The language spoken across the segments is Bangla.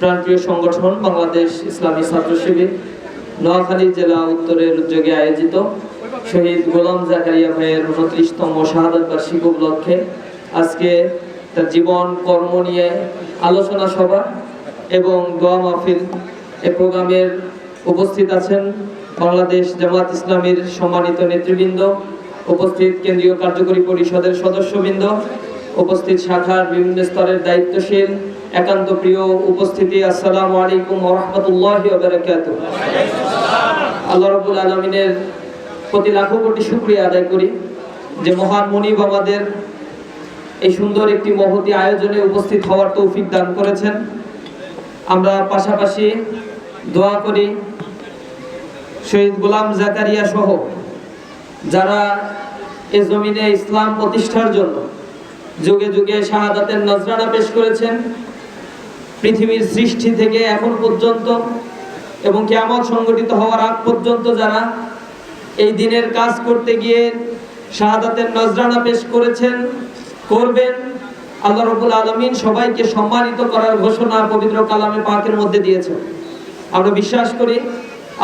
প্রান্তীয় সংগঠন বাংলাদেশ ইসলামী ছাত্র শিবির, নোয়াখালী জেলা উত্তরের উদ্যোগে আয়োজিত শহীদ গোলাম জাকারিয়া ভাইয়ের উনত্রিশতম শাহাদত বার্ষিক উপলক্ষে আজকে তার জীবন, কর্ম নিয়ে আলোচনা সভা এবং দোয়া মাহফিল এ প্রোগ্রামের উপস্থিত আছেন বাংলাদেশ জামাত ইসলামীর সম্মানিত নেতৃবৃন্দ, উপস্থিত কেন্দ্রীয় কার্যকরী পরিষদের সদস্যবৃন্দ, উপস্থিত শাখার বিভিন্ন স্তরের দায়িত্বশীল একান্ত প্রিয় উপস্থিতি, আসসালামু আলাইকুম ওরহমতুল্লাহ আল্লাহ রবুল আলমিনের প্রতি লাখো কোটি শুক্রিয়া আদায় করি যে মহান মনিব আমাদের এই সুন্দর একটি মহতি আয়োজনে উপস্থিত হওয়ার তৌফিক দান করেছেন। আমরা পাশাপাশি দোয়া করি শহীদ গোলাম জাকারিয়া সহ যারা এ জমিনে ইসলাম প্রতিষ্ঠার জন্য যুগে যুগে শাহাদাতের নজরানা পেশ করেছেন। পৃথিবীর সৃষ্টি থেকে এখন পর্যন্ত এবং কেমন সংগঠিত হওয়ার আগ পর্যন্ত যারা এই দিনের কাজ করতে গিয়ে শাহাদাতের নজরানা পেশ করেছেন, করবেন, আল্লাহ রবুল আলমিন সবাইকে সম্মানিত করার ঘোষণা পবিত্র কালামে পাকের মধ্যে দিয়েছেন। আমরা বিশ্বাস করি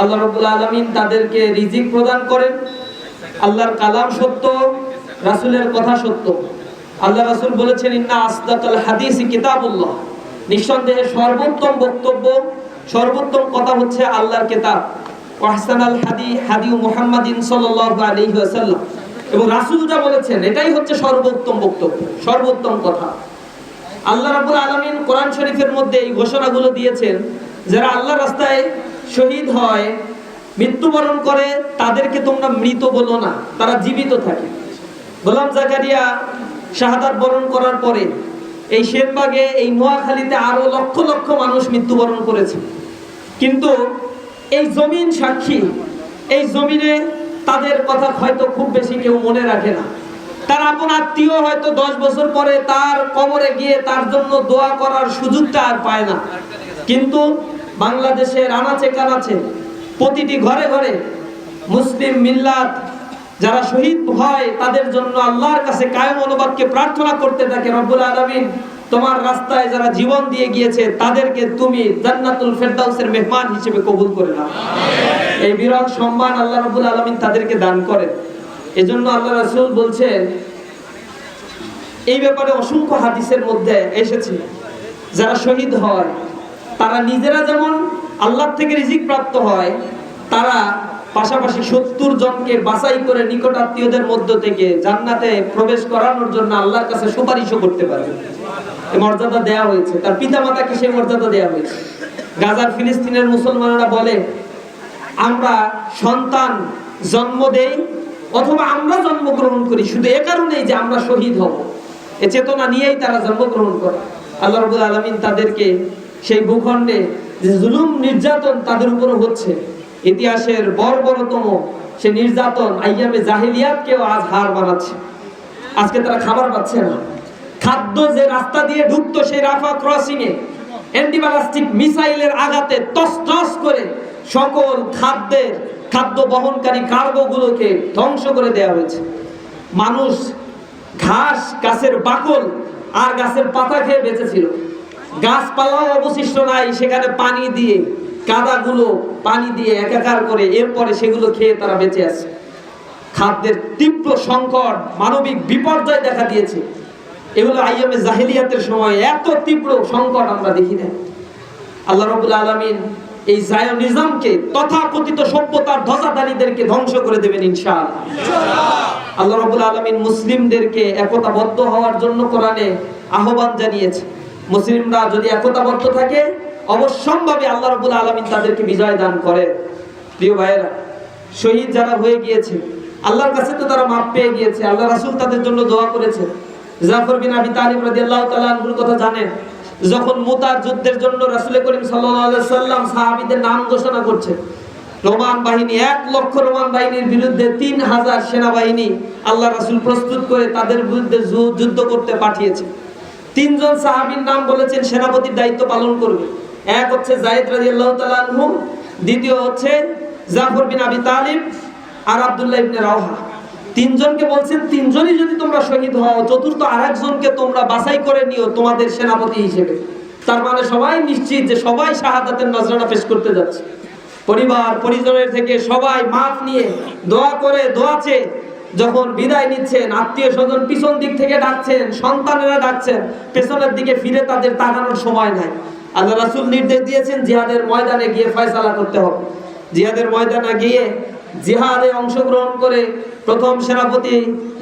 আল্লাহ রবুল আলমিন তাদেরকে রিজিক প্রদান করেন। আল্লাহর কালাম সত্য, রাসুলের কথা সত্য। আল্লাহ রাসুল বলেছেন, ইন্না আসদাকাল হাদিস কিতাবুল্লাহ। নিঃসন্দেহে সর্বোত্তম বক্তব্য, সর্বোত্তম কথা হচ্ছে আল্লাহর কিতাব। ওয়াহসানাল হাদি হাদি মুহাম্মাদিন সাল্লাল্লাহু আলাইহি ওয়াসাল্লাম। এবং রাসূল বলেছেন, এটাই হচ্ছে সর্বোত্তম বক্তব্য, সর্বোত্তম কথা। আল্লাহ রাব্বুল আলামিন কোরআন শরীফের মধ্যে এই ঘোষণাগুলো দিয়েছেন, যারা আল্লাহর রাস্তায় শহীদ হয়, মৃত্যুবরণ করে, তাদেরকে তোমরা মৃত বলো না, তারা জীবিত থাকে। গোলাম জাকারিয়া শাহাদাত বরণ করার পরে এই শেরবাগে, এই নোয়াখালীতে আরও লক্ষ লক্ষ মানুষ মৃত্যুবরণ করেছে। কিন্তু এই জমিন সাক্ষী, এই জমিনে তাদের কথা হয়তো খুব বেশি কেউ মনে রাখে না। তার আপন আত্মীয় হয়তো দশ বছর পরে তার কবরে গিয়ে তার জন্য দোয়া করার সুযোগটা আর পায় না। কিন্তু বাংলাদেশের আনাচে কানাচে প্রতিটি ঘরে ঘরে মুসলিম মিল্লাত যারা শহীদ হয়, তাদের জন্য আল্লাহর কাছে কায়ম অনুবাদকে প্রার্থনা করতে থাকে, রব্বুল আলামিন। তোমার রাস্তায় যারা জীবন দিয়ে গিয়েছে, তাদেরকে তুমি জান্নাতুল ফেরদাউসের মেহমান হিসেবে কবুল করে নাও। এই বিরল সম্মান আল্লাহ রাব্বুল আলামিন তাদেরকে দান করেন। এজন্য আল্লাহ রাসূল বলছেন এই ব্যাপারে অসংখ্য হাদিসের মধ্যে এসেছে, যারা শহীদ হয়, তারা নিজেরা যেমন আল্লাহ থেকে রিজিক প্রাপ্ত হয়, তারা পাশাপাশি সত্তর জনকে বাছাই করে নিকট আত্মীয়দের মধ্য থেকে জান্নাতে প্রবেশ করানোর জন্য আল্লাহর কাছে সুপারিশও করতে এই মর্যাদা দেয়া হয়েছে। তার পিতা মাতাকে সেই মর্যাদা দেয়া হয়েছে? গাজার ফিলিস্তিনের মুসলমানরা বলে, আমরা সন্তান জন্ম দেই অথবা আমরা জন্মগ্রহণ করি। শুধু এ কারণেই যে আমরা শহীদ হব। এ চেতনা নিয়েই তারা জন্মগ্রহণ করে। আল্লাহ রবুল আলমিন তাদেরকে সেই ভূখণ্ডে যে জুলুম নির্যাতন তাদের উপরে হচ্ছে। ইতিহাসের বর্বরতম সে নির্যাতন আইয়ামে জাহিলিয়াতকেও আজ হার বানাচ্ছে আজকে তারা খাবার পাচ্ছে না। খাদ্য যে রাস্তা দিয়ে ঢুকতো সেই রাফা ক্রসিং এ অ্যান্টিবালাস্টিক মিসাইলের আঘাতে তস করে সকল খাদ্যের, খাদ্য বহনকারী কার্গোগুলোকে ধ্বংস করে দেওয়া হয়েছে। মানুষ ঘাস, গাছের বাকল আর গাছের পাতা খেয়ে বেঁচেছিল। গাছপালাও অবশিষ্ট নাই, সেখানে পানি দিয়ে কাদাগুলো পানি দিয়ে একাকার করে এরপরে সেগুলো খেয়ে তারা বেঁচে আছে। খাদ্যের তীব্র সংকট, মানবিক বিপর্যয় দেখা দিয়েছে। এগুলো আইএমএ জাহিলিয়াতের সময় এত তীব্র সংকট আমরা দেখি না আল্লাহ রবুল আলমিন এই জায়নিজমকে তথাকথিত সভ্যতার ধ্বজাধারীদেরকে ধ্বংস করে দেবেন ইনশাআল্লাহ। আল্লাহ রবুল আলমিন মুসলিমদেরকে একতাবদ্ধ হওয়ার জন্য কোরআনে আহ্বান জানিয়েছে। মুসলিমরা যদি একতাবদ্ধ থাকে অবশ্যম্ভাবে আল্লাহ রবুল আলমিন তাদেরকে বিজয় দান করে। প্রিয় ভাইয়েরা, শহীদ যারা হয়ে গিয়েছে, আল্লাহর কাছে তো তারা মাপ পেয়ে গিয়েছে, আল্লাহ রাসুল তাদের জন্য দোয়া করেছে। জাফর বিন আবি তালিব রাদিয়াল্লাহু তাআলা আনহুর কথা জানেন, যখন মুতার যুদ্ধের জন্য রাসূল করিম সাল্লাম সাহাবীদের নাম ঘোষণা করছে, রোমান বাহিনী, এক লক্ষ রোমান বাহিনীর বিরুদ্ধে তিন হাজার সেনাবাহিনী আল্লাহ রাসুল প্রস্তুত করে তাদের বিরুদ্ধে যুদ্ধ করতে পাঠিয়েছে। তিনজন সাহাবীর নাম বলেছেন, সেনাপতির দায়িত্ব পালন করবে। এক হচ্ছে রাদিয়াল্লাহু তাআলা আনহু, দ্বিতীয় হচ্ছে জাফর বিন আবি তালিব আর আব্দুল্লাহ ইবনে রাওহা। তিনজনকে বলছেন, তিনজনই যদি তোমরা শহীদ হও, চতুর্থ আরেকজনকে তোমরা বাছাই করে নিও তোমাদের সেনাপতি হিসেবে। তার মানে সবাই নিশ্চিত যে সবাই শাহাদাতের নজরানা পেশ করতে যাচ্ছে। পরিবার, পরিজনের থেকে সবাই মাফ নিয়ে দোয়া করে দোয়াছে যখন বিদায় নিচ্ছেন, আত্মীয় স্বজন পিছন দিক থেকে ডাকছেন, সন্তানেরা ডাকছেন, পেছনের দিকে ফিরে তাদের তাকানোর সময় নাই। আল্লাহ রাসূল নির্দেশ দিয়েছেন জিহাদের ময়দানে গিয়ে ফয়সালা করতে হবে। জিহাদের ময়দানে গিয়ে জিহাদে অংশগ্রহণ করে প্রথম সেনাপতি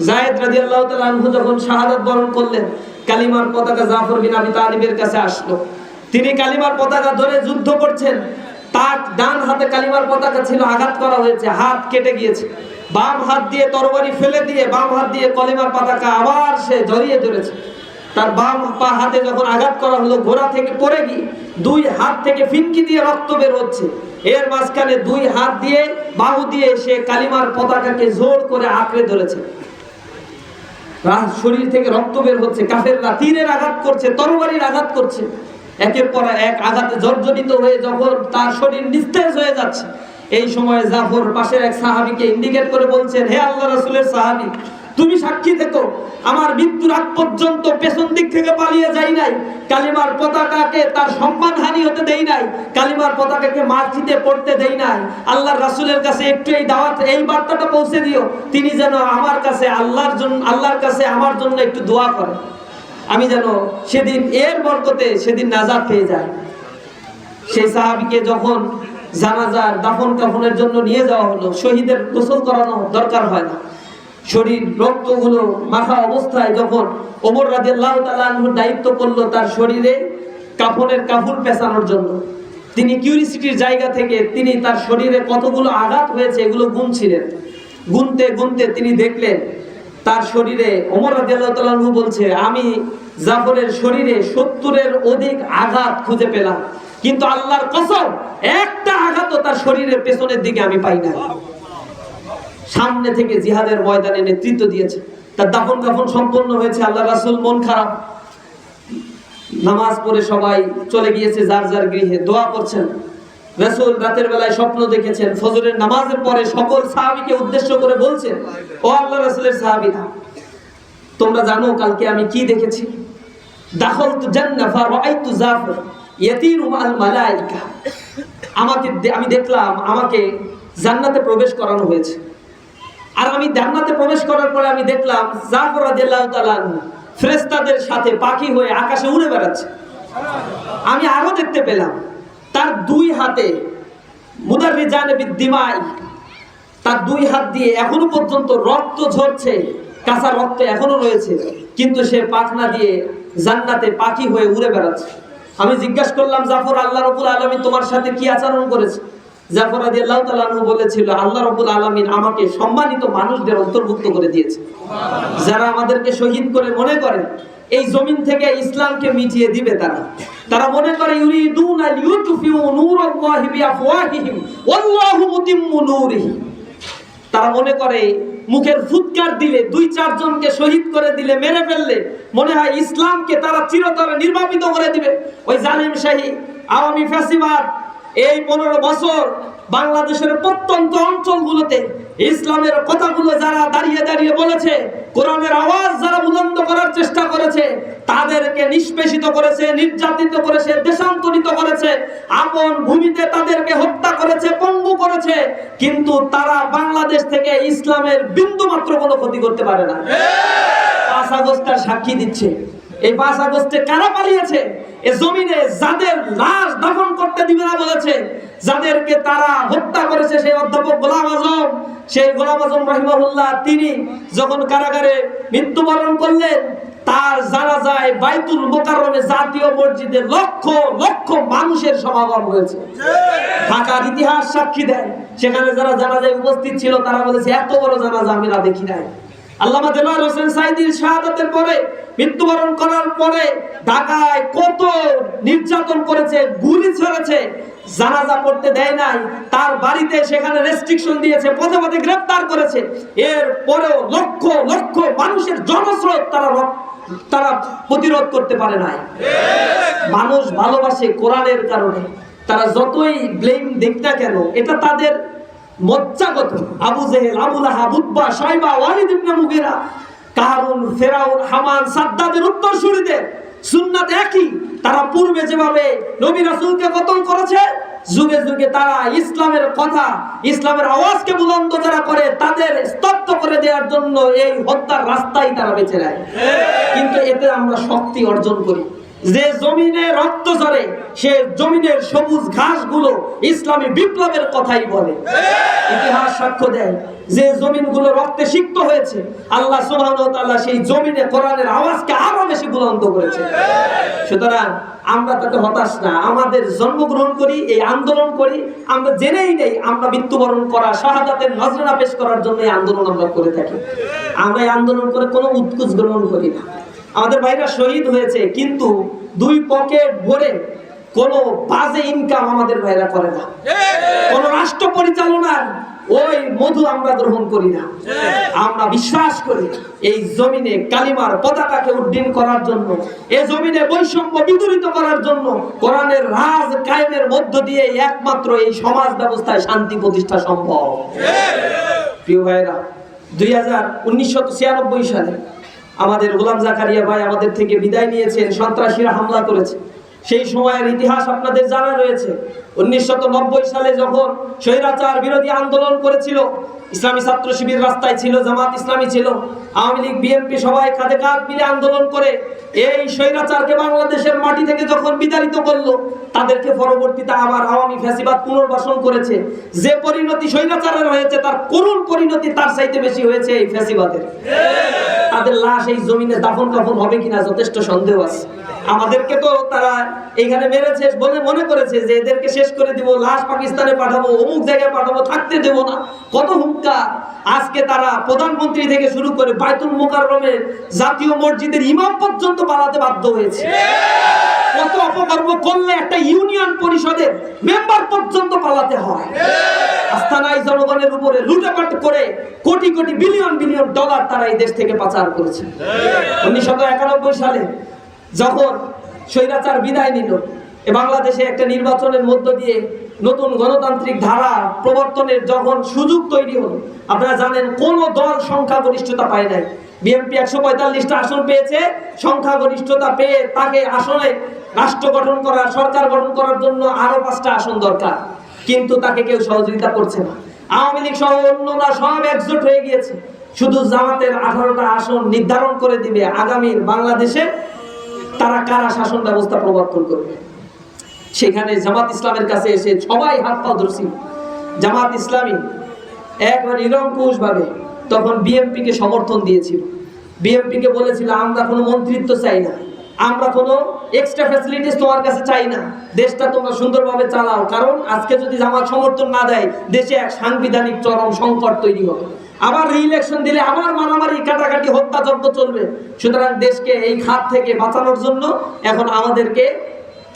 জায়েদ রাদিয়াল্লাহু তাআলা আনহু যখন শাহাদত বরণ করলেন, কালিমার পতাকা জাফর বিন আবি তালিবের কাছে আসলো। তিনি কালিমার পতাকা ধরে যুদ্ধ করছেন। তার ডান হাতে কালিমার পতাকা ছিল, আঘাত করা হয়েছে, হাত কেটে গিয়েছে। বাম হাত দিয়ে তরবারি ফেলে দিয়ে বাম হাত দিয়ে কলিমার পতাকা আবার সে জড়িয়ে ধরেছে। তার বাম পা হাতে যখন আঘাত করা হলো, ঘোড়া থেকে পড়ে গিয়ে দুই হাত থেকে ফিনকি দিয়ে রক্ত বের হচ্ছে। এর মাঝখানে দুই হাত দিয়ে, বাহু দিয়ে সে কালিমার পতাকাকে জোর করে আঁকড়ে ধরেছে। শরীর থেকে রক্ত বের হচ্ছে, কাফেররা তীরের আঘাত করছে, তরবারির আঘাত করছে। একের পর এক আঘাতে জর্জরিত হয়ে যখন তার শরীর নিস্তেজ হয়ে যাচ্ছে। এই সময় জাফর পাশের এক সাহাবীকে ইন্ডিকেট করে বলছেন, হে আল্লাহ রাসুলের সাহাবী তুমি সাক্ষী থেকো আমার মৃত্যুর আগ পর্যন্ত পেছন দিক থেকে পালিয়ে যাই নাই। কালিমার পতাকাকে তার সম্মান হানি হতে দেই নাই। কালিমার পতাকাকে মসজিদে পড়তে দেই নাই। আল্লাহর রাসূলের কাছে একটু এই দাওয়াত, এই বার্তাটা পৌঁছে দিও। তিনি যেন আমার কাছে আল্লাহর জন্য, আল্লাহর কাছে আমার জন্য একটু দোয়া করে আমি যেন সেদিন এর বরকতে সেদিন নাজাত পেয়ে যাই। সেই সাহাবীকে যখন জানাজার দাফন কাফনের জন্য নিয়ে যাওয়া হলো, শহীদের গোসল করানো দরকার হয় না। শরীর রক্ত রক্তগুলো মাখা অবস্থায় যখন ওমর রাদিয়াল্লাহু তাআলা আনহুর দায়িত্ব করল তার শরীরে কাফনের কাপড় পেঁচানোর জন্য। তিনি কিউরিসিটির জায়গা থেকে তিনি তার শরীরে কতগুলো আঘাত হয়েছে এগুলো গুনছিলেন। গুনতে গুনতে তিনি দেখলেন, তার শরীরে ওমর তাআলা বলছে, আমি জাফরের শরীরে সত্তরের অধিক আঘাত খুঁজে পেলাম। কিন্তু আল্লাহর কসম, একটা আঘাতও তার শরীরের পেছনের দিকে আমি পাই না সামনে থেকে জিহাদের ময়দানে নেতৃত্ব দিয়েছে। তার দাফন কাফন সম্পন্ন হয়েছে আল্লাহ রাসুল, মন খারাপ। নামাজ পড়ে সবাই চলে গিয়েছে, যার যার গৃহে দোয়া করছেন। রাসূল রাতের বেলায় স্বপ্ন দেখেছেন, ফজরের নামাজের পরে সকল সাহাবিকে উদ্দেশ্য করে বলছেন ও আল্লাহ রাসূলের সাহাবীরা, তোমরা জানো কালকে আমি কি দেখেছি? দাখল দাখলতু জান্নাহ ফারাআইতু জাফর, ইয়াতিরু মাল মালাইকা। আমাকে আমি দেখলাম, আমাকে জান্নাতে প্রবেশ করানো হয়েছে। আর আমি জান্নাতে প্রবেশ করার পরে আমি দেখলাম জাফর রাদিয়াল্লাহু তাআলা ফেরেশতাদের সাথে পাখি হয়ে আকাশে উড়ে বেড়াচ্ছে। আমি আরও দেখতে পেলাম, তার দুই হাতে মুদাররিজানে বিদ্দিমাই তার দুই হাত দিয়ে এখনও পর্যন্ত রক্ত ঝরছে, কাঁচা রক্ত এখনও রয়েছে, কিন্তু সে পাখনা দিয়ে জান্নাতে পাখি হয়ে উড়ে বেড়াচ্ছে। আমি জিজ্ঞাসা করলাম, জাফর, আল্লাহ রবুল আলমী তোমার সাথে কি আচরণ করেছে? জাফর আদি আল্লাহ তালু বলেছিল, আল্লাহ রবুল আলমিন আমাকে সম্মানিত মানুষদের অন্তর্ভুক্ত করে দিয়েছে। যারা আমাদেরকে শহীদ করে মনে করে, এই জমিন থেকে ইসলামকে মিটিয়ে দিবে তারা। তারা মনে করে, ইউরিদুন আল ইউতফিউ নূরাল্লাহি বিআফওয়াহিহিম, ওয়াল্লাহু মুতিম্মু নূরিহি। তারা মনে করে, মুখের ফুৎকার দিলে, দুই চারজনকে শহীদ করে দিলে, মেরে ফেললে, মনে হয় ইসলামকে তারা চিরতরে নির্বাপিত করে দিবে। ওই জালিম শাহী, আওয়ামী ফ্যাসিবাদ এই পনেরো বছর বাংলাদেশের প্রত্যন্ত অঞ্চলগুলোতে ইসলামের কথাগুলো যারা দাঁড়িয়ে দাঁড়িয়ে বলেছে কোরআনের আওয়াজ যারা বুলন্দ করার চেষ্টা করেছে তাদেরকে নিষ্পেষিত করেছে নির্যাতিত করেছে দেশান্তরিত করেছে আপন ভূমিতে তাদেরকে হত্যা করেছে পঙ্গু করেছে কিন্তু তারা বাংলাদেশ থেকে ইসলামের বিন্দু মাত্র কোনো ক্ষতি করতে পারে না। পাঁচ আগস্টটার সাক্ষী দিচ্ছে। এই পাঁচ আগস্টে কারা পালিয়েছে? এ জমিনে যাদের লাশ দাফন করতে দিবে না বলেছে, যাদেরকে তারা হত্যা করেছে সেই অধ্যাপক গোলাম আজম, সেই গোলাম আজম রহিমাহুল্লাহ, তিনি যখন কারাগারে মৃত্যুবরণ করলেন, তার জানা যায় বাইতুল মোকাররমে জাতীয় মসজিদে লক্ষ লক্ষ মানুষের সমাগম হয়েছে। ঢাকার ইতিহাস সাক্ষী দেয়। সেখানে যারা জানাজায় উপস্থিত ছিল, তারা বলেছে, এত বড় জানাজা আমি না দেখি নাই। আল্লামা দেলোয়ার হোসেন সাইদির শাহাদাতের পরে মৃত্যুবরণ করার পরে ঢাকায় কত নির্যাতন করেছে, গুলি ছড়েছে, জানাজা পড়তে দেয় নাই, তার বাড়িতে সেখানে রেস্ট্রিকশন দিয়েছে, পথে পথে গ্রেফতার করেছে। এর পরেও লক্ষ লক্ষ মানুষের জনস্রোত তারা তারা প্রতিরোধ করতে পারে নাই। মানুষ ভালোবাসে কোরআনের কারণে। তারা যতই ব্লেম দেখ না কেন, এটা তাদের মজ্জাগত। Abu Jahl Abu Lahab Utba Shaiba Walid ibn Mughira Qarun Firaun Haman সাদ্দাদের উত্তরসূরিদের সুন্নাত একই। তারা পূর্বে যেভাবে নবী রাসূলকে কতল করেছে যুগে যুগে তারা ইসলামের কথা ইসলামের আওয়াজকে বুলন্দ যারা করে তাদের স্তব্ধ করে দেওয়ার জন্য এই হত্যার রাস্তাই তারা বেছে নেয়। কিন্তু এতে আমরা শক্তি অর্জন করি। যে জমিনে রক্ত ঝরে, সে জমিনের সবুজ ঘাসগুলো ইসলামী বিপ্লবের কথাই বলে। ইতিহাস সাক্ষ্য দেয়, যে জমিনগুলো রক্তে সিক্ত হয়েছে, আল্লাহ ওয়া সেই জমিনে কোরআনের আওয়াজকে আরও বেশি বুলন্দ করেছে। সুতরাং আমরা তাতে হতাশ না, আমাদের জন্মগ্রহণ করি, এই আন্দোলন করি, আমরা জেনেই নেই, আমরা মৃত্যুবরণ করা, শাহাদাতের নজরানা পেশ করার জন্য এই আন্দোলন আমরা করে থাকি। আমরা এই আন্দোলন করে কোনো উৎকুচ গ্রহণ করি না। আমাদের ভাইরা শহীদ হয়েছে কিন্তু দুই পকেট ভরে কোনো বাজে ইনকাম আমাদের ভাইরা করে না। কোন রাষ্ট্র পরিচালনার ওই মধু আমরা গ্রহণ করি না। আমরা বিশ্বাস করি এই জমিনে কালিমার পতাকাকে উড্ডীন করার জন্য এ জমিনে বৈষম্য বিদরিত করার জন্য কোরআনের রাজ কায়েমের মধ্য দিয়ে একমাত্র এই সমাজ ব্যবস্থায় শান্তি প্রতিষ্ঠা সম্ভব। প্রিয় ভাইরা দুই হাজার উনিশশো ছিয়ানব্বই সালে আমাদের গোলাম জাকারিয়া ভাই আমাদের থেকে বিদায় নিয়েছেন, সন্ত্রাসীরা হামলা করেছে। সেই সময়ের ইতিহাস আপনাদের জানা রয়েছে। উনিশশো নব্বই সালে যখন স্বৈরাচার বিরোধী আন্দোলন করেছিল, ইসলামী ছাত্র শিবির রাস্তায় ছিল, জামাত ইসলামী ছিল, আওয়ামী লীগ, বিএনপি সবাই কাঁধে কাঁধ মিলে আন্দোলন করে এই স্বৈরাচারকে বাংলাদেশের মাটি থেকে যখন বিতাড়িত করল, তাদেরকে পরবর্তীতে আবার আওয়ামী ফ্যাসিবাদ পুনর্বাসন করেছে। যে পরিণতি স্বৈরাচারের হয়েছে, তার করুণ পরিণতি তার চাইতে বেশি হয়েছে এই ফ্যাসিবাদের। তাদের লাশ এই জমিনে দাফন কাফন হবে কিনা যথেষ্ট সন্দেহ আছে। আমাদেরকে তো তারা এখানে মেরেছে বলে মনে করেছে যে এদেরকে শেষ করে দিব, লাশ পাকিস্তানে পাঠাবো, অমুক জায়গায় পাঠাবো, থাকতে দেব না। কত হুঙ্কা আজকে তারা প্রধানমন্ত্রী থেকে শুরু করে বাইতুল মোকাররমের জাতীয় মসজিদের ইমাম পর্যন্ত পালাতে বাধ্য হয়েছে। কত অপকর্ম করলে একটা ইউনিয়ন পরিষদের মেম্বার পর্যন্ত পালাতে হয়। আস্থানায় জনগণের উপরে লুটেপাট করে crore crore billion billion dollar তারা এই দেশ থেকে পাচার করেছে উনিশশো একানব্বই সালে যখন স্বৈরাচার বিদায় নিল, এ বাংলাদেশে একটা নির্বাচনের মধ্য দিয়ে নতুন গণতান্ত্রিক ধারা প্রবর্তনের যখন সুযোগ তৈরি হলো, আপনারা জানেন কোন দল সংখ্যাগরিষ্ঠতা পায় নাই। বিএনপি একশো পঁয়তাল্লিশটা আসন পেয়েছে, সংখ্যাগরিষ্ঠতা পেয়ে তাকে আসনে রাষ্ট্র গঠন করার, সরকার গঠন করার জন্য আরও পাঁচটা আসন দরকার। কিন্তু তাকে কেউ সহযোগিতা করছে না। আওয়ামী লীগ সহ অন্যরা সব একজোট হয়ে গিয়েছে। শুধু জামাতের আঠারোটা আসন নির্ধারণ করে দিবে আগামীর বাংলাদেশে, তারা কারা শাসন ব্যবস্থা প্রবর্তন করবে? সেখানে জামাত ইসলামের কাছে এসে সবাই হাত পা ধরছিল জামাত ইসলামী একবার নিরঙ্কুশ ভাবে তখন বিএমপি কে সমর্থন দিয়েছিল। বিএমপি কে বলেছিল, আমরা কোনো মন্ত্রিত্ব চাই না। আমরা কোনো এক্সট্রা ফ্যাসিলিটিস তোমার কাছে চাই না। দেশটা তোমরা সুন্দরভাবে চালাও। কারণ আজকে যদি জামাত সমর্থন না দেয়, দেশে এক সাংবিধানিক চরম সংকট তৈরি হবে। আবার রিইলেকশন দিলে আবার মারামারি, কাটাকাটি হত্যা হত্যাযজ্ঞ চলবে। সুতরাং দেশকে এই খাত থেকে বাঁচানোর জন্য এখন আমাদেরকে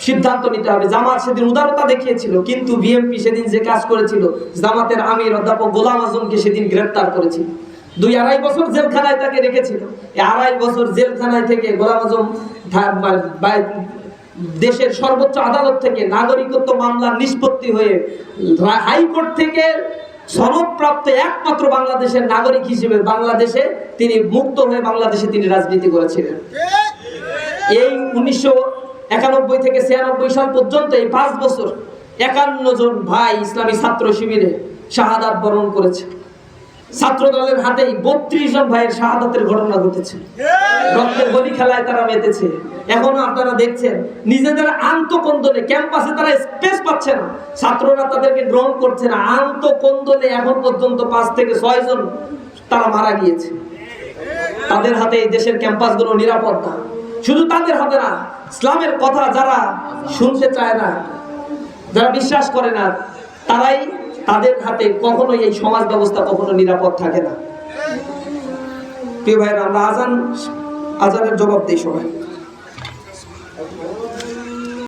সিদ্ধান্ত নিতে হবে। জামাত সেদিন উদারতা দেখিয়েছিল, কিন্তু বিএমপি সেদিন যে কাজ করেছিল, জামাতের আমির, অধ্যাপক গোলাম আজমকে সেদিন গ্রেফতার করেছিল। দুই আড়াই বছর জেলখানায় তাকে রেখেছিল। এই আড়াই বছর জেলখানায় থেকে গোলাম আজম দেশের সর্বোচ্চ আদালত থেকে নাগরিকত্ব মামলার নিষ্পত্তি হয়ে হাইকোর্ট থেকে সনদপ্রাপ্ত একমাত্র বাংলাদেশের নাগরিক হিসেবে বাংলাদেশে তিনি মুক্ত হয়ে বাংলাদেশে তিনি রাজনীতি করেছিলেন। এই উনিশশো একানব্বই থেকে ছিয়ানব্বই সাল পর্যন্ত এই পাঁচ বছর একান্ন জন ভাই ইসলামী ছাত্র শিবিরে শাহাদাত বরণ করেছে। ছাত্র দলের হাতেই বত্রিশ জন ভাইয়ের শাহাদাতের ঘটনা ঘটেছে। রক্তের গলি খেলায় তারা মেতেছে। এখনও আপনারা দেখছেন, নিজেদের আন্তকন্দলে ক্যাম্পাসে তারা স্পেস পাচ্ছে না। ছাত্ররা তাদেরকে গ্রহণ করছে না। আন্তকন্দলে এখন পর্যন্ত পাঁচ থেকে ছয় জন তারা মারা গিয়েছে। তাদের হাতে এই দেশের ক্যাম্পাসগুলো নিরাপদ না। শুধু তাদের হাতে না, ইসলামের কথা যারা শুনতে চায় না, যারা বিশ্বাস করে না, তারাই তাদের হাতে কখনোই এই সমাজ ব্যবস্থা কখনো নিরাপদ থাকে না। প্রিয় ভাইরা আমরা আজান, আজানের জবাব দিই সবাই। Obrigado.